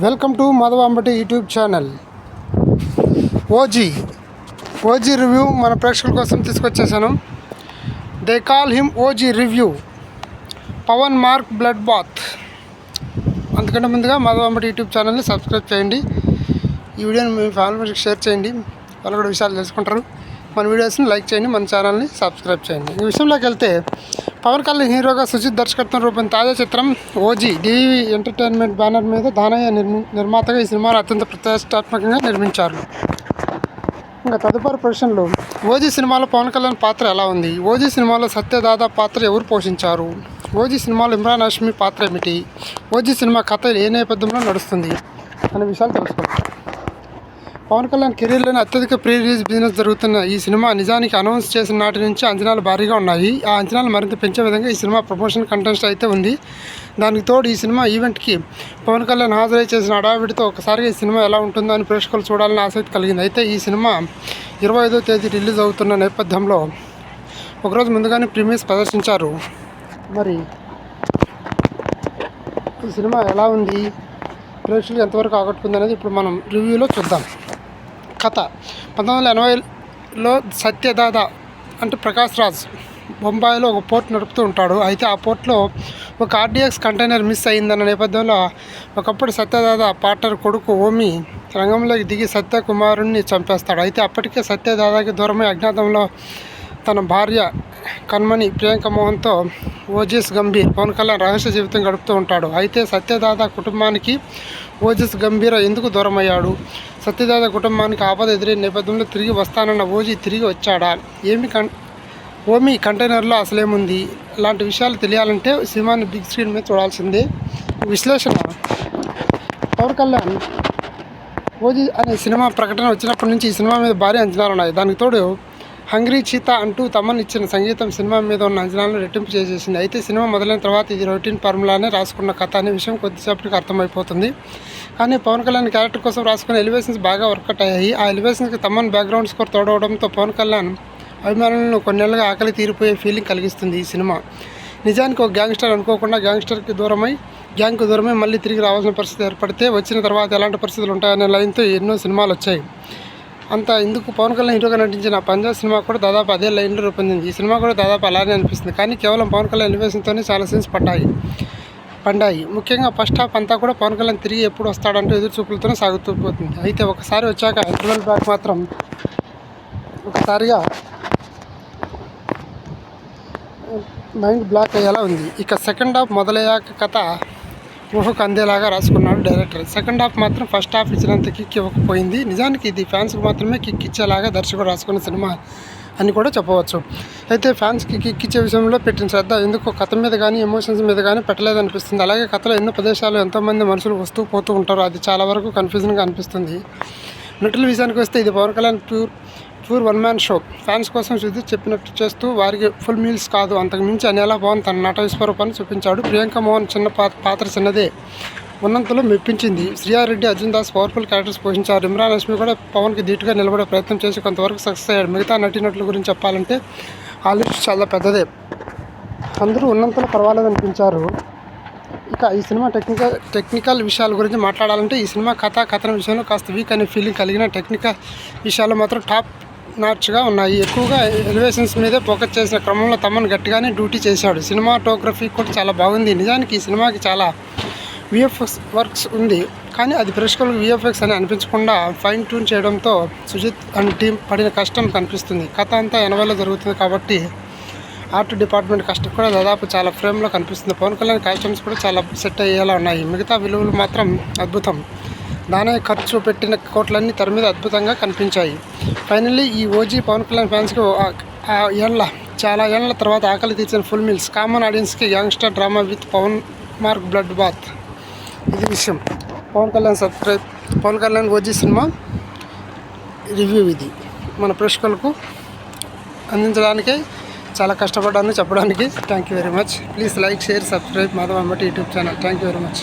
Welcome to మధవాంబటి Ambati YouTube channel. OG OG review మన ప్రేక్షకుల కోసం తీసుకొచ్చేసాను. They call him OG review. Pawan mark blood bath అందుకంటే ముందుగా మధవాంబటి Ambati YouTube ఛానల్ని సబ్స్క్రైబ్ చేయండి. ఈ వీడియోని మీ ఫ్యామిలీ షేర్ చేయండి. వాళ్ళు కూడా విషయాలు తెలుసుకుంటారు. మన వీడియోస్ని లైక్ చేయండి మన ఛానల్ని సబ్స్క్రైబ్ చేయండి. ఈ విషయంలోకి వెళ్తే పవన్ కళ్యాణ్ హీరోగా సుజిత్ దర్శకత్వం రూపొందిన తాజా చిత్రం ఓజీ డివి ఎంటర్టైన్మెంట్ బ్యానర్ మీద దానయ్య నిర్మి నిర్మాతగా ఈ సినిమాను అత్యంత ప్రతిష్టాత్మకంగా నిర్మించారు. ఇంకా తదుపరి ప్రశ్నలు ఓజీ సినిమాలో పవన్ కళ్యాణ్ పాత్ర ఎలా ఉంది? ఓజీ సినిమాలో సత్యదాదా పాత్ర ఎవరు పోషించారు? ఓజీ సినిమాలో ఇమ్రాన్ హాష్మి పాత్ర ఏమిటి? ఓజీ సినిమా కథ ఏ నేపథ్యంలో నడుస్తుంది? అనే విషయాలు తెలుసుకుందాం. పవన్ కళ్యాణ్ కెరీర్లోనే అత్యధిక ప్రీ రిలీజ్ బిజినెస్ జరుగుతున్న ఈ సినిమా నిజానికి అనౌన్స్ చేసిన నాటి నుంచి అంచనాలు భారీగా ఉన్నాయి. ఆ అంచనాలు మరింత పెంచే విధంగా ఈ సినిమా ప్రమోషన్ కంటెంట్ అయితే ఉంది. దానికి తోడు ఈ సినిమా ఈవెంట్కి పవన్ కళ్యాణ్ హాజరై చేసిన హడావిడితో ఒకసారిగా ఈ సినిమా ఎలా ఉంటుందో అని ప్రేక్షకులు చూడాలని ఆసక్తి కలిగింది. అయితే ఈ సినిమా ఇరవై ఐదో తేదీ రిలీజ్ అవుతున్న నేపథ్యంలో ఒకరోజు ముందుగానే ప్రీమియర్స్ ప్రదర్శించారు. మరి ఈ సినిమా ఎలా ఉంది? ప్రేక్షకులు ఎంతవరకు ఆకట్టుకుంది అనేది ఇప్పుడు మనం రివ్యూలో చూద్దాం. కథ. పంతొమ్మిది వందల ఎనభైలో సత్యదాద అంటే ప్రకాష్ రాజ్ బొంబాయిలో ఒక పోర్ట్ నడుపుతూ ఉంటాడు. అయితే ఆ పోర్ట్లో ఒక ఆర్డిఎక్స్ కంటైనర్ మిస్ అయిందన్న నేపథ్యంలో ఒకప్పుడు సత్యదాద పార్ట్నర్ కొడుకు ఓమి రంగంలోకి దిగి సత్యకుమారుణ్ణి చంపేస్తాడు. అయితే అప్పటికే సత్యదాదాకి దూరమై అజ్ఞాతంలో తన భార్య కన్మణి ప్రియాంక మోహన్తో ఓజీస్ గంభీర్ పవన్ కళ్యాణ్ రహస్య జీవితం గడుపుతూ ఉంటాడు. అయితే సత్యదాద కుటుంబానికి ఓజస్ గంభీర ఎందుకు దూరమయ్యాడు? సత్యదాద కుటుంబానికి ఆపద ఎదురే నేపథ్యంలో తిరిగి వస్తానన్న ఓజీ తిరిగి వచ్చాడా? ఏమి కన్ ఓమి కంటైనర్లో అసలేముంది? ఇలాంటి విషయాలు తెలియాలంటే సినిమాని బిగ్ స్క్రీన్ మీద చూడాల్సిందే. విశ్లేషణ. పవన్ కళ్యాణ్ ఓజీ అనే సినిమా ప్రకటన వచ్చినప్పటి నుంచి ఈ సినిమా మీద భారీ అంచనాలు ఉన్నాయి దానికి తోడు హంగ్రీ చీత అంటూ తమన్ ఇచ్చిన సంగీతం సినిమా మీద ఉన్న అంచనాలను రెట్టింపు చేసేసింది. అయితే సినిమా మొదలైన తర్వాత ఇది రొటీన్ ఫార్ములానే రాసుకున్న కథ అనే విషయం కొద్దిసేపటికి అర్థమైపోతుంది. కానీ పవన్ కళ్యాణ్ క్యారెక్టర్ కోసం రాసుకున్న ఎలివేషన్స్ బాగా వర్కౌట్ అయ్యాయి. ఆ ఎలివేషన్స్కి తమన్ బ్యాక్గ్రౌండ్ స్కోర్ తోడవడంతో పవన్ కళ్యాణ్ అభిమానులను కొన్నేళ్ళుగా ఆకలి తీరిపోయే ఫీలింగ్ కలిగిస్తుంది ఈ సినిమా. నిజానికి ఒక గ్యాంగ్స్టర్ అనుకోకుండా గ్యాంగ్స్టర్కి దూరమై గ్యాంగ్కి దూరమై మళ్ళీ తిరిగి రావాల్సిన పరిస్థితి ఏర్పడితే వచ్చిన తర్వాత ఎలాంటి పరిస్థితులు ఉంటాయనే లైన్తో ఎన్నో సినిమాలు వచ్చాయి. అంత ఎందుకు పవన్ కళ్యాణ్ హీరోగా నటించిన పంజాబ్ సినిమా కూడా దాదాపు అదే లైన్లో రూపొందింది. ఈ సినిమా కూడా దాదాపు అలానే అనిపిస్తుంది. కానీ కేవలం పవన్ కళ్యాణ్ ఎలివేషన్తోనే చాలా సీన్స్ పడ్డాయి. పండాయి. ముఖ్యంగా ఫస్ట్ హాఫ్ అంతా కూడా పవన్ కళ్యాణ్ తిరిగి ఎప్పుడు వస్తాడంటూ ఎదురు చూపులతోనే సాగుతూ పోతుంది. అయితే ఒకసారి వచ్చాక ఇంటర్వెల్ బ్యాక్ మాత్రం ఒకసారిగా మైండ్ బ్లాక్ అయ్యేలా ఉంది. ఇక సెకండ్ హాఫ్ మొదలయ్యాక కథ ఊహకు అందేలాగా రాసుకున్నాడు డైరెక్టర్ సెకండ్ హాఫ్ మాత్రం ఫస్ట్ హాఫ్ ఇచ్చినంత కిక్ ఇవ్వకపోయింది. నిజానికి ఇది ఫ్యాన్స్కి మాత్రమే కిక్ ఇచ్చేలాగా దర్శకుడు రాసుకున్న సినిమా అని కూడా చెప్పవచ్చు. అయితే ఫ్యాన్స్కి కిక్ ఇచ్చే విషయంలో పెట్టిన శ్రద్ధ ఎందుకో కథ మీద కానీ ఎమోషన్స్ మీద కానీ పెట్టలేదనిపిస్తుంది. అలాగే కథలో ఎన్నో ప్రదేశాలు ఎంతోమంది మనుషులు వస్తూ పోతూ ఉంటారు. అది చాలా వరకు కన్ఫ్యూజన్గా అనిపిస్తుంది. నటుల విషయానికి వస్తే ఇది Pawan Kalyan pure pure one man show. Fans కోసం చూసి చెప్పినట్టు చేస్తూ వారికి ఫుల్ మీల్స్ కాదు. అంతకు మించి అనేలా పవన్ తన నట విశ్వరూపాన్ని చూపించాడు. ప్రియాంక మోహన్ చిన్న పాత్ర చిన్నదే ఉన్నంతలో మెప్పించింది. శ్రీయారెడ్డి అర్జున్ దాస్ పవర్ఫుల్ క్యారెక్టర్స్ పోషించారు. ఇమ్రాన్ హష్మి కూడా పవన్కి ధీటుగా నిలబడే ప్రయత్నం చేసి కొంతవరకు సక్సెస్ అయ్యాడు. మిగతా నటీనటుల గురించి చెప్పాలంటే ఆ లిస్ట్ చాలా పెద్దదే. అందరూ ఉన్నంతలో పర్వాలేదు అనిపించారు ఇక ఈ సినిమా టెక్నికల్ టెక్నికల్ విషయాల గురించి మాట్లాడాలంటే ఈ సినిమా కథ కథన విషయంలో కాస్త వీక్ అనే ఫీలింగ్ కలిగిన టెక్నికల్ విషయాలు మాత్రం టాప్ నాచ్గా ఉన్నాయి. ఎక్కువగా ఎలివేషన్స్ మీదే ఫోకస్ చేసిన క్రమంలో తమను గట్టిగానే డ్యూటీ చేశాడు. సినిమాటోగ్రఫీ కూడా చాలా బాగుంది. నిజానికి ఈ సినిమాకి చాలా విఎఫ్ఎక్స్ వర్క్స్ ఉంది. కానీ అది ప్రేక్షకులకు విఎఫ్ఎక్స్ అని అనిపించకుండా ఫైన్ ట్యూన్ చేయడంతో సుజిత్ అండ్ టీం పడిన కష్టం కనిపిస్తుంది. కథ అంతా ఎనభైలో జరుగుతుంది కాబట్టి ఆర్ట్ డిపార్ట్మెంట్ కష్టం కూడా దాదాపు చాలా ఫ్రేమ్లో కనిపిస్తుంది. పవన్ కళ్యాణ్ కాస్ట్యూమ్స్ కూడా చాలా సెట్ అయ్యేలా ఉన్నాయి. మిగతా విలువలు మాత్రం అద్భుతం. దానే ఖర్చు పెట్టిన కోట్లన్నీ తెర మీద అద్భుతంగా కనిపించాయి. ఫైనల్లీ ఈ ఓజీ పవన్ కళ్యాణ్ ఫ్యాన్స్కి ఏళ్ళ చాలా ఏళ్ళ తర్వాత ఆకలి తీర్చిన ఫుల్ మీల్స్ కామన్ ఆడియన్స్కి youngster drama with Pawan mark blood bath ఇది విషయం. Pawan Kalyan subscribe Pawan Kalyan OG cinema review ఇది. మన ప్రేక్షకులకు అందించడానికే చాలా కష్టపడ్డాను చెప్పడానికి. Thank you very much please like share subscribe Madhav Ambati YouTube channel. Thank you very much